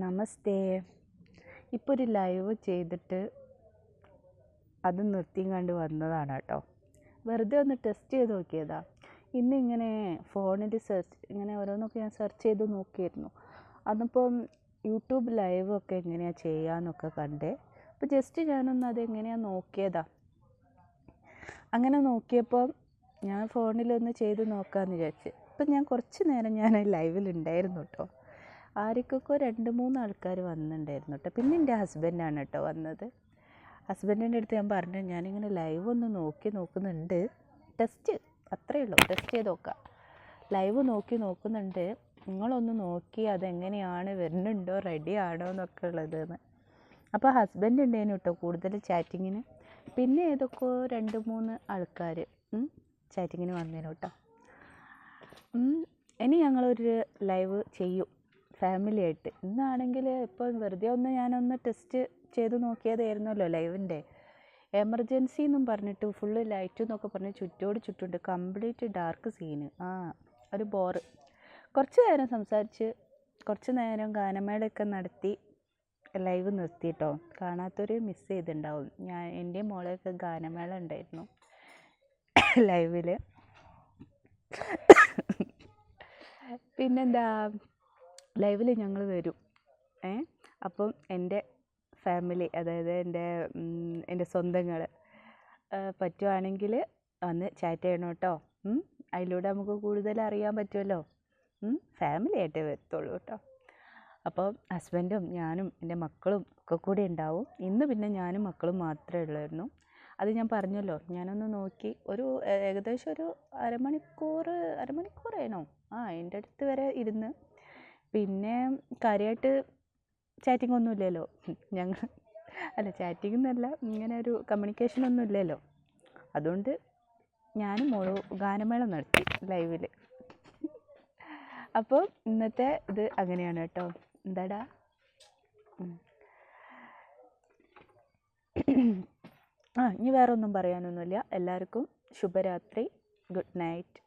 നമസ്തേ. ഇപ്പോൾ ഒരു ലൈവ് ചെയ്തിട്ട് അത് നിർത്തിയും കണ്ട് വന്നതാണ് കേട്ടോ വെറുതെ ഒന്ന് ടെസ്റ്റ് ചെയ്ത് നോക്കിയതാ. ഇന്ന് ഇങ്ങനെ ഫോണിൽ സെർച്ച് ഇങ്ങനെ ഓരോന്നൊക്കെ ഞാൻ സെർച്ച് ചെയ്ത് നോക്കിയിരുന്നു. അന്നിപ്പം യൂട്യൂബ് ലൈവ് ഒക്കെ എങ്ങനെയാണ് ചെയ്യാന്നൊക്കെ കണ്ടേ. അപ്പോൾ ജസ്റ്റ് ഞാനൊന്ന് അതെങ്ങനെയാണ് നോക്കിയതാ. അങ്ങനെ നോക്കിയപ്പോൾ ഞാൻ ഫോണിലൊന്ന് ചെയ്ത് നോക്കാമെന്ന് വിചാരിച്ച്. ഇപ്പം ഞാൻ കുറച്ച് നേരം ഞാൻ ലൈവിലുണ്ടായിരുന്നു കേട്ടോ ആർക്കൊക്കെ രണ്ട് മൂന്ന് ആൾക്കാർ വന്നിട്ടുണ്ടായിരുന്നു കേട്ടോ. പിന്നെ എന്റെ ഹസ്ബൻഡാണ് കേട്ടോ വന്നത്. ഹസ്ബൻഡിന്റെ അടുത്ത് ഞാൻ പറഞ്ഞു ഞാനിങ്ങനെ ലൈവ് ഒന്ന് നോക്കി നോക്കുന്നുണ്ട്. ടെസ്റ്റ് അത്രയേ ഉള്ളൂ. ടെസ്റ്റ് ചെയ്ത് നോക്കാം. ലൈവ് നോക്കി നോക്കുന്നുണ്ട്. നിങ്ങളൊന്ന് നോക്കി അതെങ്ങനെയാണ് വരുന്നുണ്ടോ? റെഡി ആണോ എന്നൊക്കെ ഉള്ളതെന്ന്. അപ്പോൾ ഹസ്ബൻഡ് ഉണ്ടായിരുന്നു കേട്ടോ കൂടുതൽ ചാറ്റിങ്ങിന് പിന്നെ ഏതൊക്കെ രണ്ട് മൂന്ന് ആൾക്കാർ ചാറ്റിങ്ങിന് വന്നേനു കേട്ടോ. ഇനി ഞങ്ങളൊരു ലൈവ് ചെയ്യും. ഫാമിലി ആയിട്ട് ഇന്നാണെങ്കിൽ ഇപ്പോൾ വെറുതെ ഒന്ന് ഞാനൊന്ന് ടെസ്റ്റ് ചെയ്ത് നോക്കിയതായിരുന്നല്ലോ ലൈവിന്റെ. എമർജൻസി എന്നും പറഞ്ഞിട്ട് ഫുള്ള് ലൈറ്റ് എന്നൊക്കെ പറഞ്ഞ് ചുറ്റോട് ചുറ്റുണ്ട്. Complete dark scene. ആ ഒരു ബോറ്. കുറച്ച് നേരം സംസാരിച്ച് കുറച്ച് നേരം ഗാനമേളയൊക്കെ നടത്തി ലൈവ് നിർത്തിയിട്ടോ കാണാത്തൊരു മിസ് ചെയ്തിട്ടുണ്ടാവും ഞാൻ എന്റെ മോളെയൊക്കെ ഗാനമേള ഉണ്ടായിരുന്നു ലൈവിൽ പിന്നെന്താ ലൈവിൽ ഞങ്ങൾ വരും. ഏ? അപ്പം എന്റെ ഫാമിലി അതായത് എന്റെ എന്റെ സ്വന്തങ്ങൾ പറ്റുവാണെങ്കിൽ വന്ന് ചാറ്റ് ചെയ്യണം കേട്ടോ. അതിലൂടെ നമുക്ക് കൂടുതൽ അറിയാൻ പറ്റുമല്ലോ ഫാമിലി ആയിട്ടേ വരത്തുള്ളൂ കേട്ടോ. അപ്പോൾ ഹസ്ബൻഡും ഞാനും എന്റെ മക്കളും ഒക്കെ കൂടി ഉണ്ടാവും. ഇന്ന് പിന്നെ ഞാനും മക്കളും മാത്രമേ ഉള്ളായിരുന്നു. അത് ഞാൻ പറഞ്ഞല്ലോ ഞാനൊന്ന് നോക്കി. ഒരു ഏകദേശം ഒരു അരമണിക്കൂർ അരമണിക്കൂറേനോ ആ എന്റെ അടുത്ത് വരെ ഇരുന്ന്. പിന്നെ കാര്യമായിട്ട് ചാറ്റിംഗ് ഒന്നും ഇല്ലല്ലോ. ഞങ്ങൾ അല്ല ചാറ്റിംഗ് എന്നല്ല ഇങ്ങനെ ഒരു കമ്മ്യൂണിക്കേഷൻ ഒന്നും ഇല്ലല്ലോ. അതുകൊണ്ട് ഞാനും മോളും ഗാനമേള നടത്തി ലൈവിൽ അപ്പോൾ ഇന്നത്തെ ഇത് അങ്ങനെയാണ് കേട്ടോ. എന്താടാ? ആ ഇനി വേറെ ഒന്നും പറയാനൊന്നുമില്ല. എല്ലാവർക്കും ശുഭരാത്രി. Good night.